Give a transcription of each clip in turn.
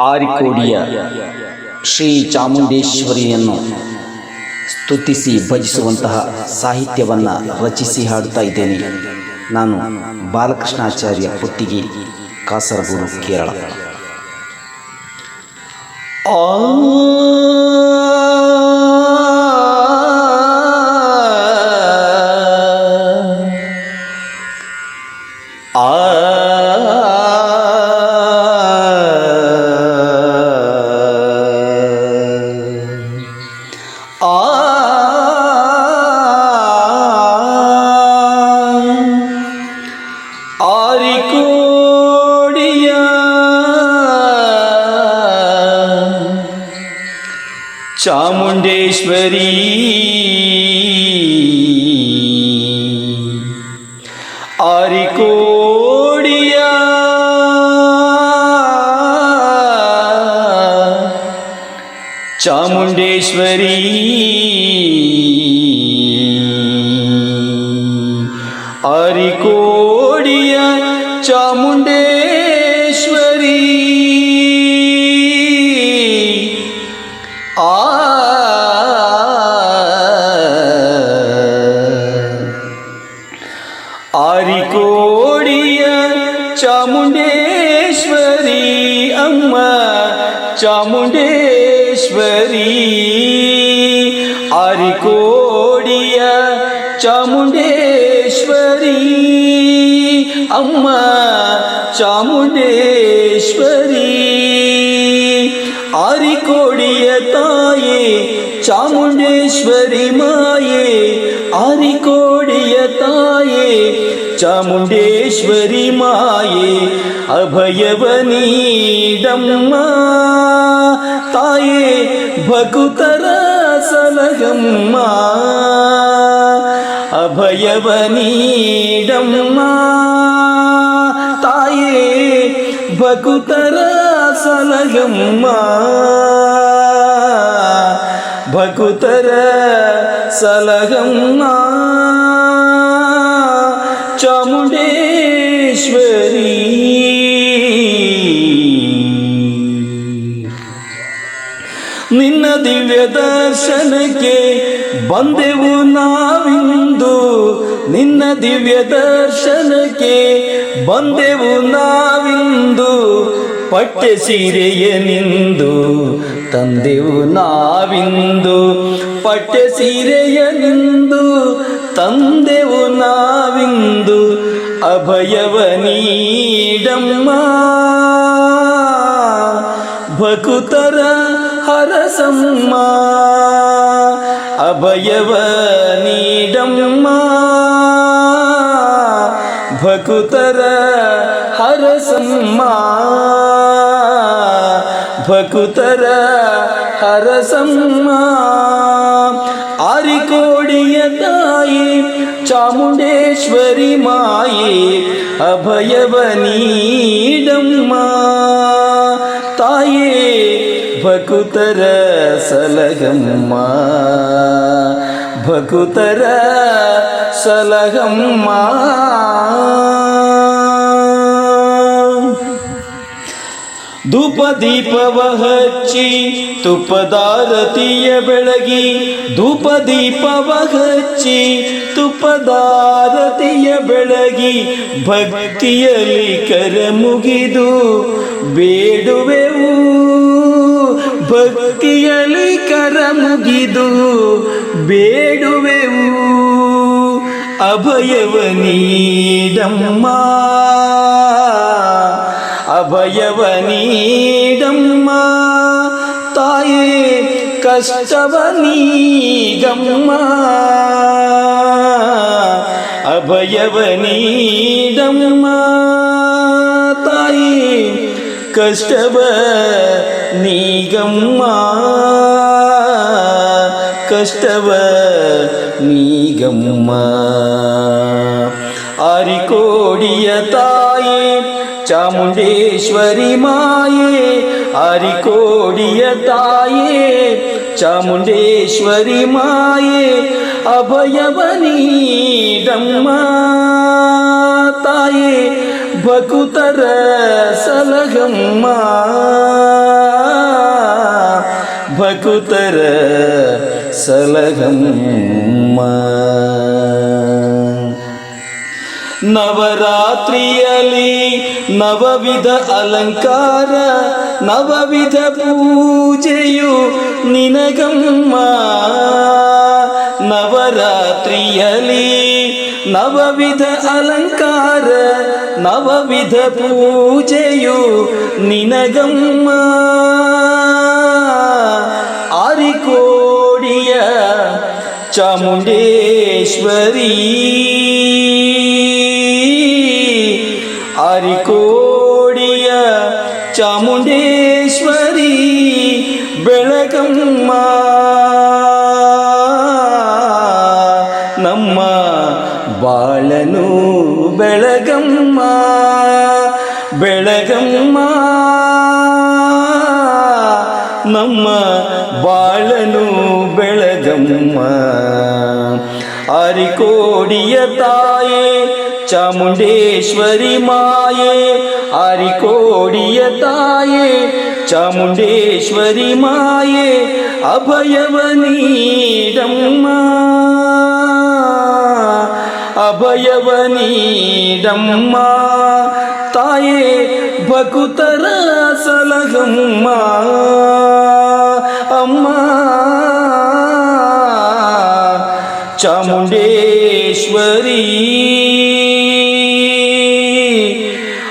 ಆರಿಕೋಡಿಯ ಶ್ರೀ ಚಾಮುಂಡೇಶ್ವರಿಯನ್ನು ಸ್ತುತಿಸಿ ಭಜಿಸುವಂತಹ ಸಾಹಿತ್ಯವನ್ನು ರಚಿಸಿ ಹಾಡುತ್ತಾ ಇದ್ದೇನೆ. ನಾನು ಬಾಲಕೃಷ್ಣಾಚಾರ್ಯ ಪುತ್ತಿಗೆ, ಕಾಸರಗೋಡು, ಕೇರಳ. ಆ చాముండేశ్వరి. ఆరికోడియా చాముండేశ్వరీ. ఆరికో ಆರಿಕೋಡಿಯ ಚಾಮುಂಡೇಶ್ವರಿ ಅಮ್ಮ ಚಾಮುಂಡೇಶ್ವರಿ ಆರಿಕೋಡಿಯ ತಾಯೇ ಚಾಮುಂಡೇಶ್ವರಿ ಮಾಯೇ ಆರಿಕೋಡಿಯ ತಾಯೇ ಚಾಮುಂಡೇಶ್ವರಿ ಮಾಯೇ ಅಭಯವ ನೀಡಮ್ಮ ತಾಯೇ ಭಕುತರ சரணகம்மா அபயவனீடம்மா தாயே பகுதர சனகம்மா பகுதர சலகம்மா சாமுண்டேஸ்வரி ನಿನ್ನ ದಿವ್ಯ ದರ್ಶನಕ್ಕೆ ಬಂದೆವು ನಾವಿಂದು. ನಿನ್ನ ದಿವ್ಯ ದರ್ಶನಕ್ಕೆ ಬಂದೆವು ನಾವಿಂದು. ಪಟ್ಟೆ ಸೀರೆಯ ನಿಂದು, ತಂದೆವು ನಾವಿಂದು. ಪಟ್ಟೆ ಸೀರೆಯ ನಿಂದು, ತಂದೆವು ನಾವಿಂದು. ಅಭಯವ ನೀಡಮ್ಮ, ಭಕುತರ ஹரசம்மா அபயவ நீடம்மா பகுதர ஹரசம்மா பகுதர ஹரசம்மா ஆரிகோடிய தாயே சாமுண்டேஸ்வரி மாயே அபயவ நீடம்மா ಭಕುತರ ಸಲಗಮ್ಮ ಭಕುತರ ಸಲಗಮ್ಮ ಧೂಪ ದೀಪವ ಹಚ್ಚಿ ತುಪ್ಪದಾರತಿಯ ಬೆಳಗಿ. ಧೂಪ ದೀಪವ ಹಚ್ಚಿ ತುಪ್ಪದಾರತಿಯ ಬೆಳಗಿ. ಭಕ್ತಿಯಲ್ಲಿ ಕರ ಮುಗಿದು ಬೇಡುವೆವು ಭಕ್ತಿಯಲ್ಲಿ ಕರ ಮುಗಿದು ಬೇಡುವೆವು ಅಭಯವ ನೀಡಮ್ಮ ಅಭಯವ ನೀಡಮ್ಮ ತಾಯೇ ಕಷ್ಟವ ನೀಗಮ್ಮ ಅಭಯವ ನೀಡಮ್ಮ ತಾಯಿ ಕಷ್ಟವ ನೀಗಮ್ಮ ಕಷ್ಟವ ನೀಗಮ್ಮ ಆರಿಕೋಡಿಯ ತಾಯೇ ಚಾಮುಂಡೇಶ್ವರಿ ಮಾಯೇ ಆರಿಕೋಡಿಯ ತಾಯೇ ಚಾಮುಂಡೇಶ್ವರಿ ಮಾಯೇ ಅಭಯವ ನೀಡಮ್ಮ ತಾಯೇ ಭಕುತರ ಸಲಗಮ್ಮ ಭಕುತರ ಸಲಗಮ್ಮ. ನವರಾತ್ರಿಯಲ್ಲಿ ನವವಿಧ ಅಲಂಕಾರ ನವವಿಧ ಪೂಜೆಯು ನಿನಗಮ್ಮ. ನವರಾತ್ರಿಯಲ್ಲಿ ನವವಿಧ ಅಲಂಕಾರ ನವವಿಧ ಪೂಜೆಯು ನಿನಗಮ್ಮ. ಚಾಮುಂಡೇಶ್ವರಿ ಆರಿಕೋಡಿಯ ಚಾಮುಂಡೇಶ್ವರಿ ಬೆಳಗಮ್ಮ ನಮ್ಮ ಬಾಳನು ಬೆಳಗಮ್ಮ ಬೆಳಗಮ್ಮ കോടിയതായേ ചാമുണ്ടേശ്വരി മായേ അരിക്കോടിയതായേ ചാമുണ്ടേശ്വരി മായേ അഭയവനീടമ്മ അഭയവനീടമ്മ തായേ ഭകുതര സലഹമ്മ చాముండేశ్వరి.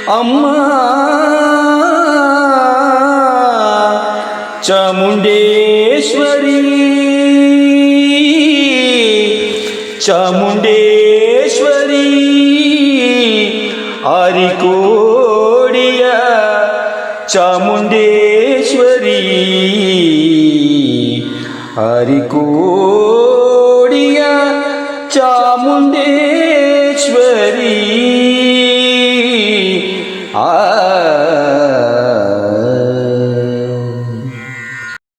అమ్మా చాముండేశ్వరి. చాముండేశ్వరి ఆరికోడియ చాముండేశ్వరి ఆరికో ஓடிய சாமுண்டேஸ்வரி.